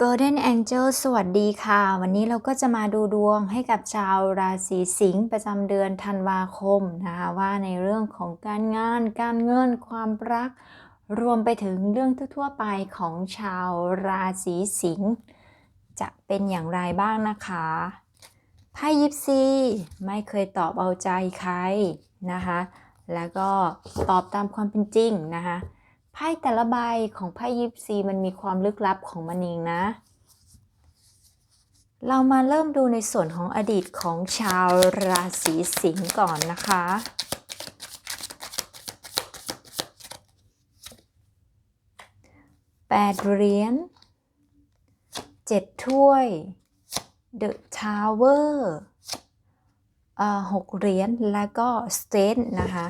Golden Angel สวัสดีค่ะ วันนี้เราก็จะมาดูดวงให้กับชาวราศีสิงห์ประจำเดือนธันวาคมนะคะว่าในเรื่องของการงาน การเงิน ความรัก รวมไปถึงเรื่องทั่วๆไปของชาวราศีสิงห์จะเป็นอย่างไรบ้างนะคะไพ่ยิปซีไม่เคยตอบเอาใจใครนะคะ แล้วก็ตอบตามความเป็นจริงนะคะ ไพ่แต่ละใบของไพ่ยิปซีมันมีความลึกลับของมันเองนะ เรามาเริ่มดูในส่วนของอดีตของชาวราศีสิงห์ก่อนนะคะ แปดเหรียญเจ็ดถ้วย The Tower อ่าหกเหรียญแล้วก็ s t a t นะคะ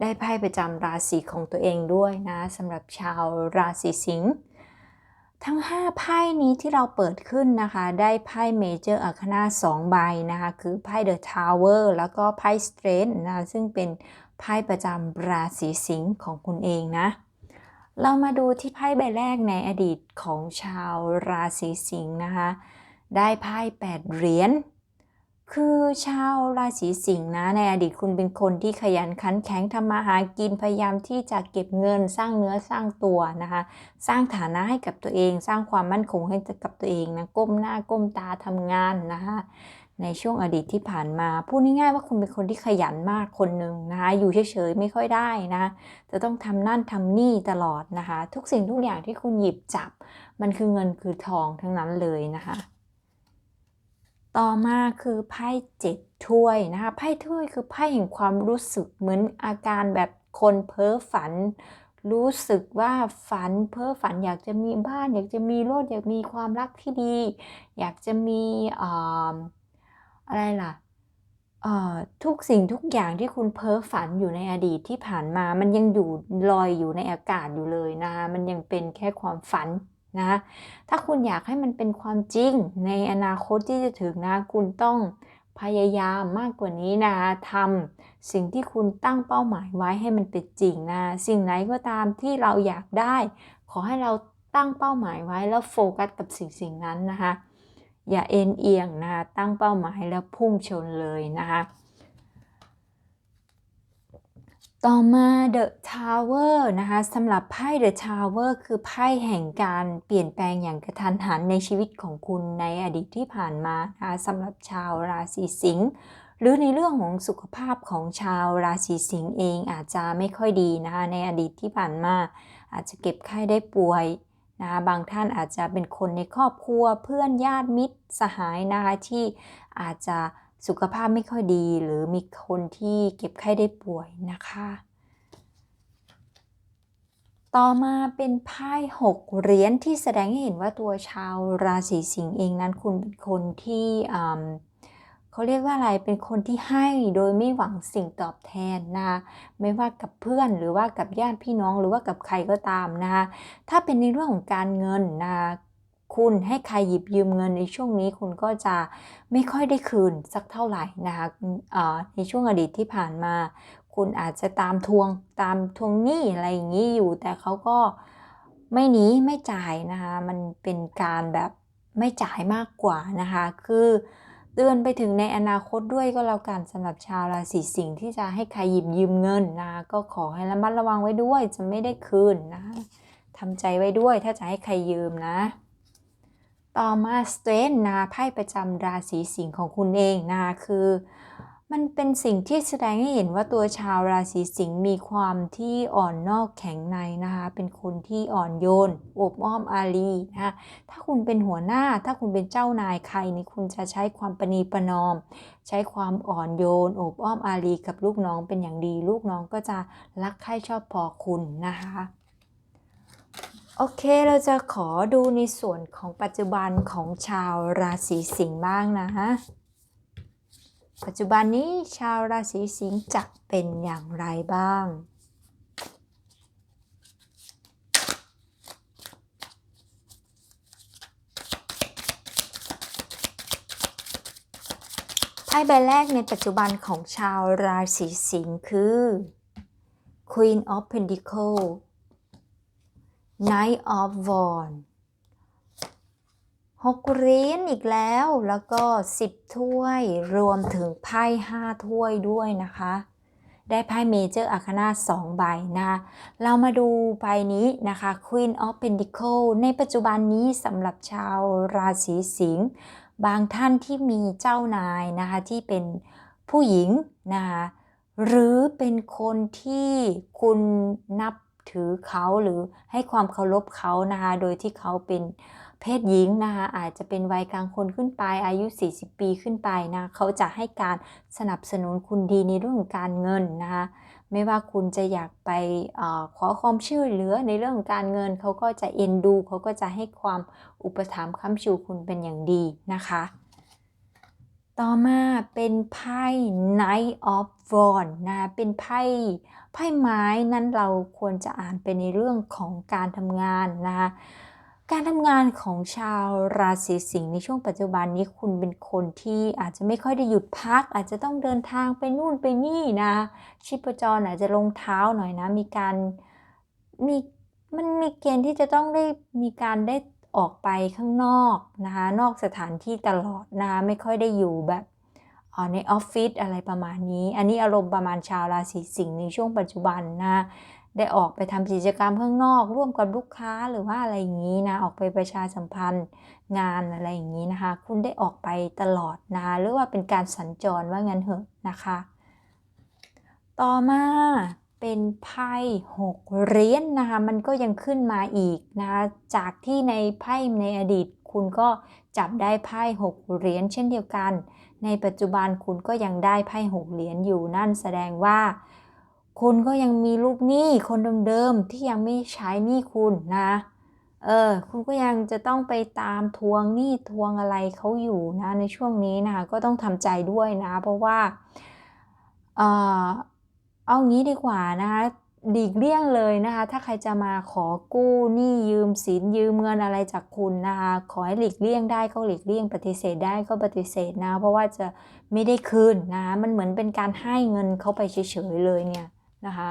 ได้ไพ่ประจำราศีของตัวเองด้วยนะสำหรับชาวราศีสิงห์ทั้ง 5 ไพ่นี้ที่เราเปิดขึ้นนะคะ ได้ไพ่เมเจอร์อาคานา2ใบนะคะ คือไพ่ The Tower แล้วก็ไพ่ Strength นะ ซึ่งเป็นไพ่ประจำราศีสิงห์ของคุณเองนะ เรามาดูที่ไพ่ใบแรกในอดีตของชาวราศีสิงห์นะคะ ได้ไพ่8เหรียญ คือชาวราศีสิงห์นะในอดีตคุณเป็นคนที่ขยันขันแข็งทำมาหากินพยายามที่จะเก็บเงินสร้างเนื้อสร้างตัวนะคะ สร้างฐานะให้กับตัวเอง สร้างความมั่นคงให้กับตัวเองนะก้มหน้าก้มตาทำงานนะคะในช่วงอดีตที่ผ่านมา พูดง่ายๆว่าคุณเป็นคนที่ขยันมากคนหนึ่งนะคะ อยู่เฉยๆไม่ค่อยได้นะ จะต้องทำนั่นทำนี่ตลอดนะคะ ทุกสิ่งทุกอย่างที่คุณหยิบจับ มันคือเงินคือทองทั้งนั้นเลยนะคะ ต่อมาคือไพ่เจ็ดถ้วยนะคะ ไพ่ถ้วยคือไพ่แห่งความรู้สึกเหมือนอาการแบบคนเพ้อฝัน รู้สึกว่าฝันเพ้อฝันอยากจะมีบ้าน อยากจะมีรถอยากมีความรักที่ดี อยากจะมีอะไรล่ะทุกสิ่งทุกอย่างที่คุณเพ้อฝันอยู่ในอดีตที่ผ่านมา มันยังอยู่ลอยอยู่ในอากาศอยู่เลยนะคะมันยังเป็นแค่ความฝัน นะถ้าคุณอยากให้มันเป็นความจริงในอนาคตที่จะถึงนะ คุณต้องพยายามมากกว่านี้นะทำสิ่งที่คุณตั้งเป้าหมายไว้ให้มันเป็นจริงนะ สิ่งไหนก็ตามที่เราอยากได้ ขอให้เราตั้งเป้าหมายไว้แล้วโฟกัสกับสิ่งสิ่งนั้นนะคะ อย่าเอ็นเอียงนะคะตั้งเป้าหมายแล้วพุ่งชนเลยนะคะ ต่อมา The Tower นะคะสำหรับไพ่ The Tower คือไพ่แห่งการเปลี่ยนแปลงอย่างกระทันหันในชีวิตของคุณในอดีตที่ผ่านมานะคะสำหรับชาวราศีสิงห์หรือในเรื่องของสุขภาพของชาวราศีสิงห์เองอาจจะไม่ค่อยดีนะคะในอดีตที่ผ่านมา อาจจะเก็บไข้ได้ป่วยนะคะบางท่านอาจจะเป็นคนในครอบครัวเพื่อนญาติมิตรสหายนะคะที่อาจจะ สุขภาพไม่ค่อยดี หรือมีคนที่เก็บไข้ได้ป่วยนะคะ ต่อมาเป็นไพ่หกเหรียญที่แสดงให้เห็นว่าตัวชาวราศีสิงห์เองนั้นคุณเป็นคนที่เขาเรียกว่าอะไรเป็นคนที่ให้โดยไม่หวังสิ่งตอบแทนนะคะไม่ว่ากับเพื่อนหรือว่ากับญาติพี่น้องหรือว่ากับใครก็ตามนะคะถ้าเป็นในเรื่องของการเงินนะ คุณให้ใครหยิบยืมเงินในช่วงนี้คุณก็จะไม่ค่อยได้คืนสักเท่าไหร่นะคะในช่วงอดีตที่ผ่านมา คุณอาจจะตามทวงตามทวงหนี้อะไรอย่างนี้อยู่ แต่เขาก็ไม่หนีไม่จ่ายนะคะ มันเป็นการแบบไม่จ่ายมากกว่านะคะ คือเตือนไปถึงในอนาคตด้วยก็แล้วกันสำหรับชาวราศีสิงห์ที่จะให้ใครหยิบยืมเงินนะะก็ขอให้ระมัดระวังไว้ด้วยจะไม่ได้คืนนะะทำใจไว้ด้วยถ้าจะให้ใครยืมนะ ต่อมาสเตรนนะไพ่ประจำราศีสิงห์ของคุณเองนะคือ มันเป็นสิ่งที่แสดงให้เห็นว่าตัวชาวราศีสิงห์มีความที่อ่อนนอกแข็งในนะคะเป็นคนที่อ่อนโยนอบอ้อมอารีนะคะถ้าคุณเป็นหัวหน้าถ้าคุณเป็นเจ้านายใครนี่คุณจะใช้ความประนีประนอม ใช้ความอ่อนโยนอบอ้อมอารีกับลูกน้องเป็นอย่างดี ลูกน้องก็จะรักใคร่ชอบพอคุณนะคะ โอเคเราจะขอดูในส่วนของปัจจุบันของชาวราศีสิงห์บ้างนะฮะ ปัจจุบันนี้ชาวราศีสิงห์จะเป็นอย่างไรบ้างไพ่ใบแรกในปัจจุบันของชาวราศีสิงห์คือ Queen of Pentacles Knight of Wands หกเหรียญอีกแล้ว แล้วก็สิบถ้วยรวมถึงไพ่ห้าถ้วยด้วยนะคะ ได้ไพ่เมเจอร์อาคานาสองใบนะเรามาดูใบนี้นะคะ Queen of Pentacle ในปัจจุบันนี้สำหรับชาวราศีสิงห์บางท่านที่มีเจ้านายนะคะที่เป็นผู้หญิงนะคะหรือเป็นคนที่คุณนับ ถือเขาหรือให้ความเคารพเขานะคะ โดยที่เขาเป็นเพศหญิงนะคะ อาจจะเป็นวัยกลางคนขึ้นไป อายุ 40 ปีขึ้นไปนะ เขาจะให้การสนับสนุนคุณดีในเรื่องของการเงินนะคะ ไม่ว่าคุณจะอยากไปออขอความช่วยเหลือในเรื่องของการเงิน เขาก็จะเอ็นดู เขาก็จะให้ความอุปถัมภ์ค้ำชูคุณเป็นอย่างดีนะคะ ต่อมาเป็นไพ่ Knight of Wands นะเป็นไพ่ไพ่ไม้นั้นเราควรจะอ่านเป็นในเรื่องของการทำงานนะคะการทำงานของชาวราศีสิงห์ในช่วงปัจจุบันนี้คุณเป็นคนที่อาจจะไม่ค่อยได้หยุดพัก อาจจะต้องเดินทางไปนู่นไปนี่นะชีพจรอาจจะลงเท้าหน่อยนะ มีการมีมันมีเกณฑ์ที่จะต้องได้มีการได้ ออกไปข้างนอกนะคะนอกสถานที่ตลอดนะคะไม่ค่อยได้อยู่แบบในออฟฟิศอะไรประมาณนี้ อันนี้อารมณ์ประมาณชาวราศีสิงห์ในช่วงปัจจุบันนะได้ออกไปทำกิจกรรมข้างนอก ร่วมกับลูกค้าหรือว่าอะไรอย่างนี้นะออกไปประชาสัมพันธ์งานอะไรอย่างนี้นะคะ คุณได้ออกไปตลอดนะคะหรือว่าเป็นการสัญจรว่างั้นเหอะนะคะ ต่อมา เป็นไพ่หกเหรียญนะคะมันก็ยังขึ้นมาอีกนะะจากที่ในไพ่ในอดีต คุณก็จับได้ไพ่หกเหรียญเช่นเดียวกัน ในปัจจุบันคุณก็ยังได้ไพ่หกเหรียญอยู่นั่นแสดงว่า คุณก็ยังมีลูกหนี้คนเดิมๆที่ยังไม่ใช้หนี้คุณนะเออคุณก็ยังจะต้องไปตามทวงหนี้ทวงอะไรเขาอยู่นะในช่วงนี้นะคะก็ต้องทำใจด้วยนะ เพราะว่าเออ เอางี้ดีกว่านะคะหลีกเลี่ยงเลยนะคะ ถ้าใครจะมาขอกู้หนี้ยืมสินยืมเงินอะไรจากคุณนะคะขอให้หลีกเลี่ยงได้ก็หลีกเลี่ยงปฏิเสธได้ก็ปฏิเสธนะ เพราะว่าจะไม่ได้คืนนะคะมันเหมือนเป็นการให้เงินเขาไปเฉยๆเลยเนี่ยนะคะ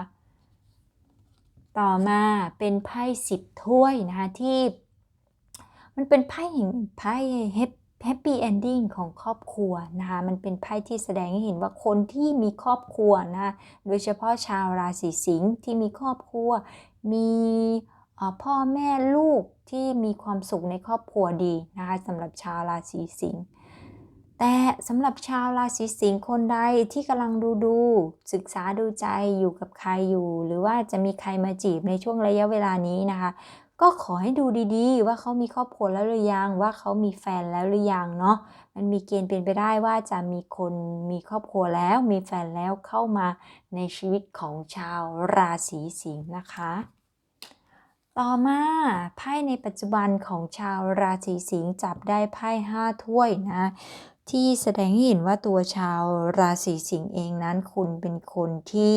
ต่อมาเป็นไพ่สิบถ้วยนะคะที่ มันเป็นไพ่แห่งไพ่ แฮปปี้เอนดิ้งของครอบครัวนะคะมันเป็นไพ่ที่แสดงให้เห็นว่าคนที่มีครอบครัวนะคะโดยเฉพาะชาวราศีสิงห์ที่มีครอบครัว มีพ่อแม่ลูกที่มีความสุขในครอบครัวดีนะคะสำหรับชาวราศีสิงห์แต่สำหรับชาวราศีสิงห์คนใดที่กำลังดูดูศึกษาดูใจอยู่กับใครอยู่ หรือว่าจะมีใครมาจีบในช่วงระยะเวลานี้นะคะ ก็ขอให้ดูดีๆ ว่าเขามีครอบครัวแล้วหรือยัง ว่าเขามีแฟนแล้วหรือยังเนาะ มันมีเกณฑ์เป็นไปได้ว่าจะมีคนมีครอบครัวแล้ว มีแฟนแล้วเข้ามาในชีวิตของชาวราศีสิงห์นะคะ ต่อมาไพ่ในปัจจุบันของชาวราศีสิงห์จับได้ไพ่ห้าถ้วยนะ ที่แสดงให้เห็นว่าตัวชาวราศีสิงห์เองนั้นคุณเป็นคนที่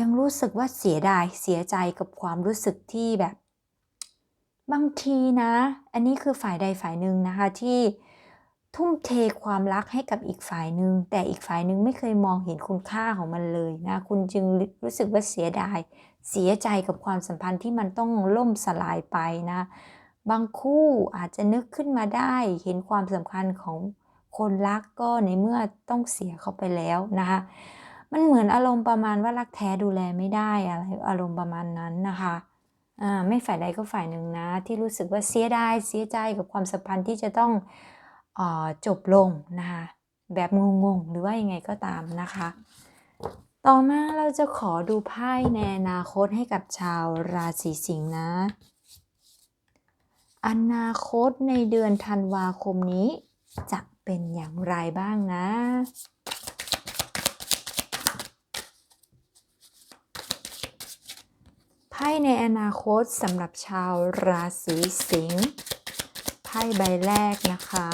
ยังรู้สึกว่าเสียดายเสียใจกับความรู้สึกที่แบบ บางทีนะ อันนี้คือฝ่ายใดฝ่ายหนึ่งนะคะที่ทุ่มเทความรักให้กับอีกฝ่ายหนึ่งแต่อีกฝ่ายหนึ่งไม่เคยมองเห็นคุณค่าของมันเลยนะคุณจึงรู้สึกว่าเสียดาย เสียใจกับความสัมพันธ์ที่มันต้องล่มสลายไปนะ บางคู่อาจจะนึกขึ้นมาได้เห็นความสำคัญของคนรักก็ในเมื่อต้องเสียเขาไปแล้วนะคะ มันเหมือนอารมณ์ประมาณว่ารักแท้ดูแลไม่ได้อะไรอารมณ์ประมาณนั้นนะคะอ่าไม่ฝ่ายใดก็ฝ่ายหนึ่งนะ ที่รู้สึกว่าเสียดายเสียใจกับความสัมพันธ์ที่จะต้องออจบลงนะคะแบบงงๆ หรือว่ายังไงก็ตามนะคะ ต่อมาเราจะขอดูไพ่ในอนาคตให้กับชาวราศีสิงห์นะ อนาคตในเดือนธันวาคมนี้จะเป็นอย่างไรบ้างนะ ไพ่ในอนาคตสำหรับชาวราศีสิงห์ไพ่ใบแรกนะคะ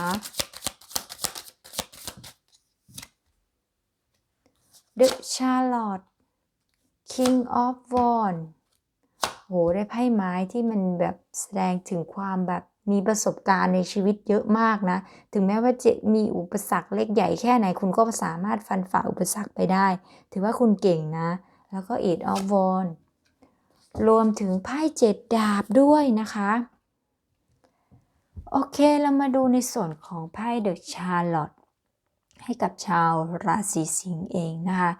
The Charlotte King of Wands โหได้ไพ่ไม้ที่มันแบบแสดงถึงความแบบมีประสบการณ์ในชีวิตเยอะมากนะ ถึงแม้ว่าจะมีอุปสรรคเล็กใหญ่แค่ไหน คุณก็สามารถฟันฝ่าอุปสรรคไปได้ ถือว่าคุณเก่งนะ แล้วก็ Eight of Wands รวมถึงไพ่เจ็ดดาบด้วยนะคะ โอเคเรามาดูในส่วนของไพ่เดอะชาร์ลอตให้กับชาวราศีสิงห์เองนะคะ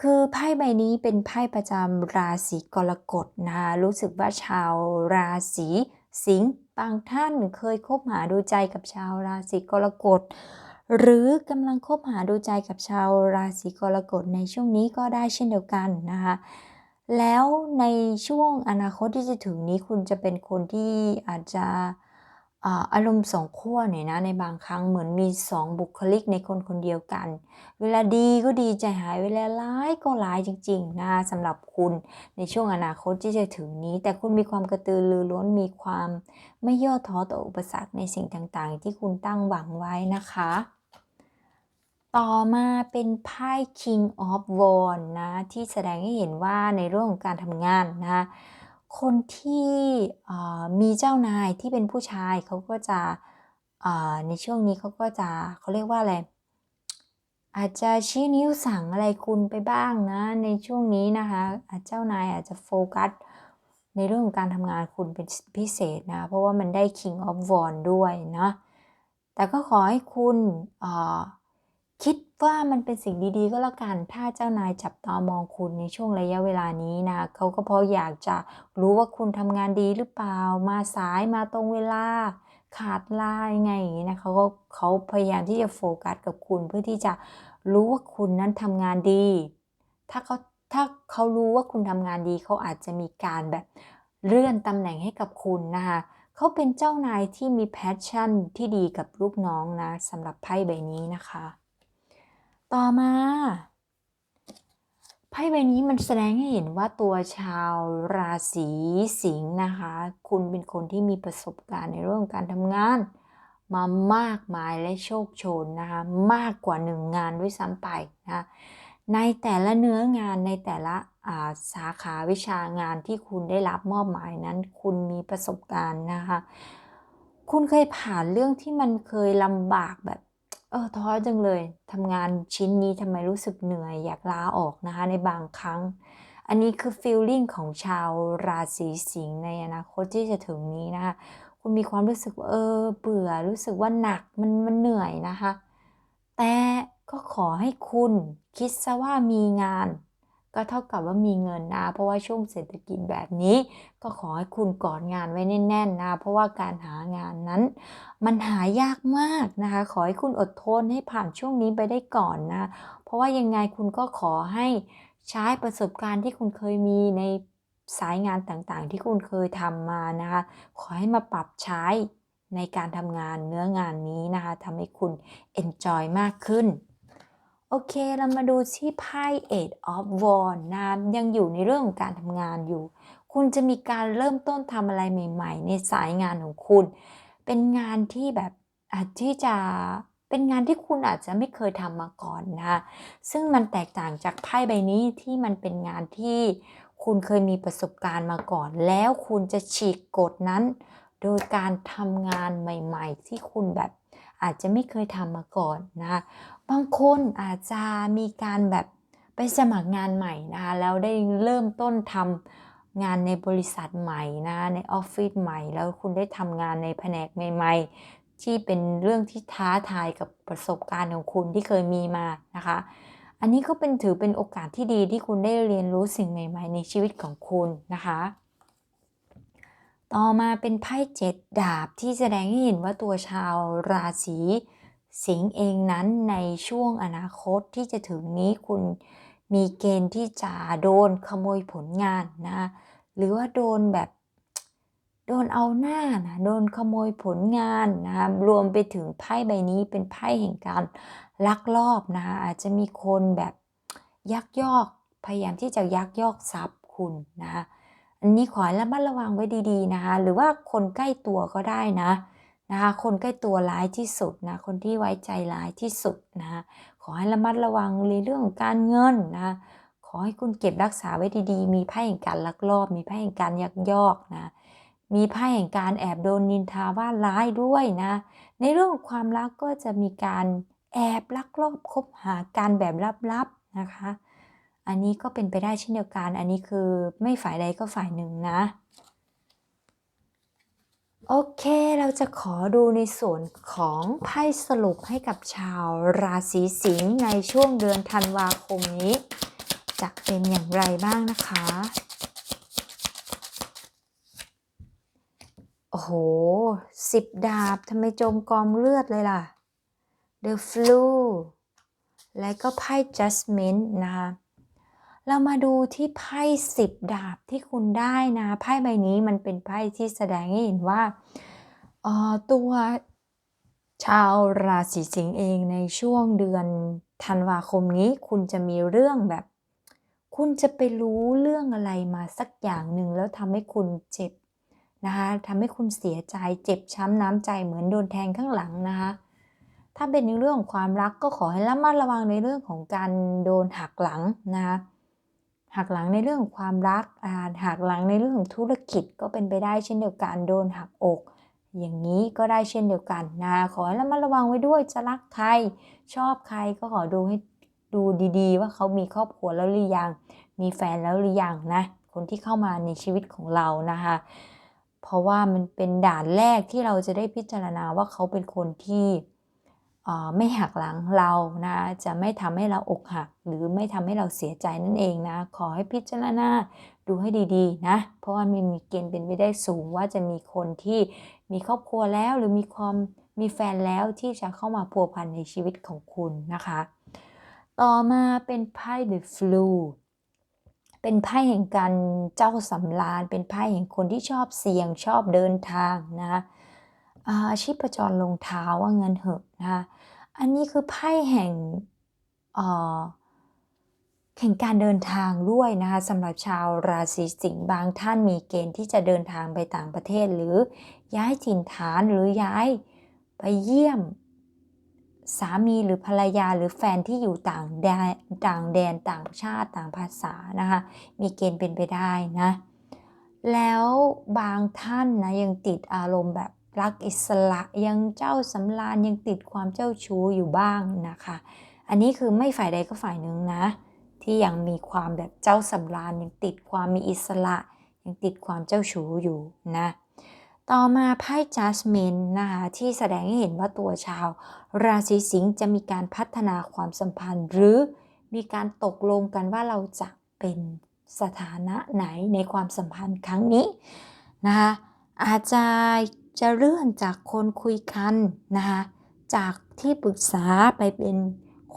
คือไพ่ใบนี้เป็นไพ่ประจำราศีกรกฎนะคะรู้สึกว่าชาวราศีสิงห์บางท่านเคยคบหาดูใจกับชาวราศีกรกฎ หรือกำลังคบหาดูใจกับชาวราศีกรกฎในช่วงนี้ก็ได้เช่นเดียวกันนะคะ แล้วในช่วงอนาคตที่จะถึงนี้คุณจะเป็นคนที่อาจจะอารมณ์สองขั้วหน่อยนะในบางครั้งเหมือนมีสองบุคลิกในคนคนเดียวกัน เวลาดีก็ดีใจหายเวลาร้ายก็ร้ายจริงๆนะสำหรับคุณในช่วงอนาคตที่จะถึงนี้ แต่คุณมีความกระตือรือร้นมีความไม่ย่อท้อต่ออุปสรรคในสิ่งต่างๆ ที่คุณตั้งหวังไว้นะคะ ต่อมาเป็นไพ่ King of Wands นะ ที่แสดงให้เห็นว่าในเรื่องของการทำงานนะคนที่มีเจ้านายที่เป็นผู้ชายเขาก็จะในช่วงนี้เขาก็จะเขาเรียกว่าอะไรอาจจะชี้นิ้วสั่งอะไรคุณไปบ้างนะ ในช่วงนี้นะคะเจ้านายอาจจะโฟกัสในเรื่องของการทำงานคุณเป็นพิเศษนะ เพราะว่ามันได้ King of Wands ด้วยนะ แต่ก็ขอให้คุณอ คิดว่ามันเป็นสิ่งดีๆ ก็แล้วกัน ถ้าเจ้านายจับตามองคุณในช่วงระยะเวลานี้นะเขาก็เพราะอยากจะรู้ว่าคุณทำงานดีหรือเปล่า มาสายมาตรงเวลา ขาดลายไงอย่างนี้นะเขาก็เขาพยายามที่จะโฟกัสกับคุณเพื่อที่จะรู้ว่าคุณนั้นทำงานดี ถ้าเขาถ้าเขารู้ว่าคุณทำงานดีเขาอาจจะมีการแบบเลื่อนตำแหน่งให้กับคุณนะคะเขาเป็นเจ้านายที่มีแพชชั่นที่ดีกับลูกน้องนะสำหรับไพ่ใบนี้นะคะ ต่อมาไพ่ใบนี้มันแสดงให้เห็นว่าตัวชาวราศีสิงห์นะคะ คุณเป็นคนที่มีประสบการณ์ในเรื่องการทำงาน มามากมายและโชคโชนนะคะมากกว่าหนึ่งงานด้วยซ้ำไปนะในแต่ละเนื้องานในแต่ละสาขาวิชางานที่คุณได้รับมอบหมายนั้น คุณมีประสบการณ์นะคะ คุณเคยผ่านเรื่องที่มันเคยลำบากแบบ เออท้อจังเลยทำงานชิ้นนี้ทำไมรู้สึกเหนื่อยอยากลาออกนะคะในบางครั้ง อันนี้คือฟีลลิ่งของชาวราศีสิงห์ในอนาคตที่จะถึงนี้นะคะคุณมีความรู้สึกเออเบื่อรู้สึกว่าหนักมันมันเหนื่อยนะคะ แต่ก็ขอให้คุณคิดซะว่ามีงาน ก็เท่ากับว่ามีเงินนะ เพราะว่าช่วงเศรษฐกิจแบบนี้ ก็ขอให้คุณกอดงานไว้แน่นๆนะ เพราะว่าการหางานนั้น มันหายากมากนะคะ ขอให้คุณอดทนให้ผ่านช่วงนี้ไปได้ก่อนนะ เพราะว่ายังไงคุณก็ขอให้ใช้ประสบการณ์ที่คุณเคยมีในสายงานต่างๆ ที่คุณเคยทำมานะคะ ขอให้มาปรับใช้ในการทำงานเนื้องานนี้นะคะทำให้คุณ enjoy มากขึ้น โอเค เรามาดูที่ไพ่ Eight of Wands นะยังอยู่ในเรื่องของการทำงานอยู่ คุณจะมีการเริ่มต้นทำอะไรใหม่ ๆ ในสายงานของคุณ เป็นงานที่แบบอาจที่จะเป็นงานที่คุณอาจจะไม่เคยทำมาก่อนนะคะซึ่งมันแตกต่างจากไพ่ใบนี้ที่มันเป็นงานที่คุณเคยมีประสบการณ์มาก่อน แล้วคุณจะฉีกกฎนั้น โดยการทำงานใหม่ ๆ ที่คุณแบบอาจจะไม่เคยทำมาก่อนนะคะ บางคนอาจจะมีการแบบไปสมัครงานใหม่นะคะแล้วได้เริ่มต้นทำงานในบริษัทใหม่นะในออฟฟิศใหม่ แล้วคุณได้ทำงานในแผนกใหม่ ๆ ที่เป็นเรื่องที่ท้าทายกับประสบการณ์ของคุณที่เคยมีมานะคะ อันนี้ก็เป็นถือเป็นโอกาสที่ดีที่คุณได้เรียนรู้สิ่งใหม่ ๆ ในชีวิตของคุณนะคะ ต่อมาเป็นไพ่เจ็ดดาบที่แสดงให้เห็นว่าตัวชาวราศี สิงเองนั้นในช่วงอนาคตที่จะถึงนี้คุณมีเกณฑ์ที่จะโดนขโมยผลงานนะ หรือว่าโดนแบบโดนเอาหน้านะโดนขโมยผลงานนะรวมไปถึงไพ่ใบนี้เป็นไพ่แห่งการลักลอบนะอาจจะมีคนแบบยักยอก พยายามที่จะยักยอกทรัพย์คุณนะอันนี้ขอให้ระมัดระวังไว้ดีๆนะคะหรือว่าคนใกล้ตัวก็ได้นะ นะคะคนใกล้ตัวร้ายที่สุดนะคนที่ไว้ใจร้ายที่สุดนะคะขอให้ระมัดระวังในเรื่องของการเงินนะขอให้คุณเก็บรักษาไว้ดีๆ มีไพ่แห่งการลักลอบ มีไพ่แห่งการยักยอกนะมีไพ่แห่งการแอบโดนนินทาว่าร้ายด้วยนะในเรื่องของความรักก็จะมีการแอบลักลอบคบหาการแบบลับๆนะคะ อันนี้ก็เป็นไปได้เช่นเดียวกัน อันนี้คือไม่ฝ่ายใดก็ฝ่ายหนึ่งนะ โอเค เราจะขอดูในส่วนของไพ่สรุปให้กับชาวราศีสิงห์ในช่วงเดือนธันวาคมนี้ จะเป็นอย่างไรบ้างนะคะ โอ้โหสิบดาบทำไมจมกองเลือดเลยล่ะ The Flu และก็ไพ่ Judgment นะคะ เรามาดูที่ไพ่สิบดาบที่คุณได้นะ ไพ่ใบนี้มันเป็นไพ่ที่แสดงให้เห็นว่าออตัวชาวราศีสิงห์เองในช่วงเดือนธันวาคมนี้ คุณจะมีเรื่องแบบ คุณจะไปรู้เรื่องอะไรมาสักอย่างหนึ่งแล้วทำให้คุณเจ็บนะคะทำให้คุณเสียใจเจ็บช้ำน้ำใจเหมือนโดนแทงข้างหลังนะคะถ้าเป็นในเรื่องของความรักก็ขอให้ระมัดระวังในเรื่องของการโดนหักหลังนะคะ หักหลังในเรื่องของความรักหักหลังในเรื่องของธุรกิจก็เป็นไปได้เช่นเดียวกันโดนหักอก อย่างนี้ก็ได้เช่นเดียวกันนะขอให้ระมัดระวังไว้ด้วยจะรักใครชอบใครก็ขอดูให้ดูดีๆ ว่าเขามีครอบครัวแล้วหรือยัง มีแฟนแล้วหรือยังนะคนที่เข้ามาในชีวิตของเรานะคะเพราะว่ามันเป็นด่านแรกที่เราจะได้พิจารณาว่าเขาเป็นคนที่ ไม่หักหลังเรานะจะไม่ทำให้เราอกหัก หรือไม่ทำให้เราเสียใจนั่นเองนะ ขอให้พิจารณาดูให้ดีๆนะ เพราะว่ามันมีเกณฑ์เป็นไปได้สูงว่าจะมีคนที่มีครอบครัวแล้วหรือมีความมีแฟนแล้วที่จะเข้ามาพัวพันในชีวิตของคุณนะคะ ต่อมาเป็นไพ่ The Flu เป็นไพ่แห่งการเจ้าสำราญ เป็นไพ่แห่งคนที่ชอบเสี่ยงชอบเดินทางนะอาชีพจรลงเท้าว่าเงินเหอะนะคะ อันนี้คือไพ่แห่งแห่งการเดินทางด้วยนะคะสำหรับชาวราศีสิงห์บางท่านมีเกณฑ์ที่จะเดินทางไปต่างประเทศ หรือย้ายถิ่นฐานหรือย้ายไปเยี่ยม สามีหรือภรรยาหรือแฟนที่อยู่ต่างแดนต่างแดนต่างชาติต่างภาษานะคะมีเกณฑ์เป็นไปได้นะแล้วบางท่านนะยังติดอารมณ์แบบ รักอิสระยังเจ้าสำราญยังติดความเจ้าชู้อยู่บ้างนะคะ อันนี้คือไม่ฝ่ายใดก็ฝ่ายหนึ่งนะ ที่ยังมีความแบบเจ้าสำราญยังติดความมีอิสระ ยังติดความเจ้าชู้อยู่นะต่อมาไพ่ Judgment นะคะที่แสดงให้เห็นว่าตัวชาว ราศีสิงห์จะมีการพัฒนาความสัมพันธ์ หรือมีการตกลงกันว่าเราจะเป็นสถานะไหนในความสัมพันธ์ครั้งนี้นะคะอาจจะ จะเลื่อนจากคนคุยกันนะคะจากที่ปรึกษาไปเป็น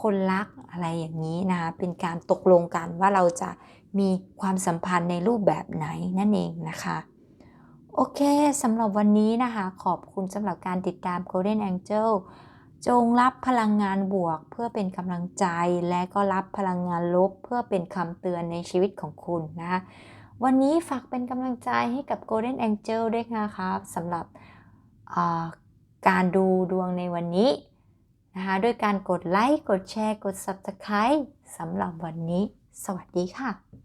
คนรักอะไรอย่างนี้นะคะเป็นการตกลงกันว่าเราจะมีความสัมพันธ์ในรูปแบบไหนนั่นเองนะคะ โอเคสำหรับวันนี้นะคะ ขอบคุณสำหรับการติดตาม Golden Angel จงรับพลังงานบวกเพื่อเป็นกำลังใจ และก็รับพลังงานลบเพื่อเป็นคำเตือนในชีวิตของคุณนะคะวันนี้ฝากเป็นกำลังใจให้กับ Golden Angel ด้วยนะคะสำหรับ การดูดวงในวันนี้นะคะด้วยการกดไลค์ กดแชร์ กด Subscribe สำหรับวันนี้ สวัสดีค่ะ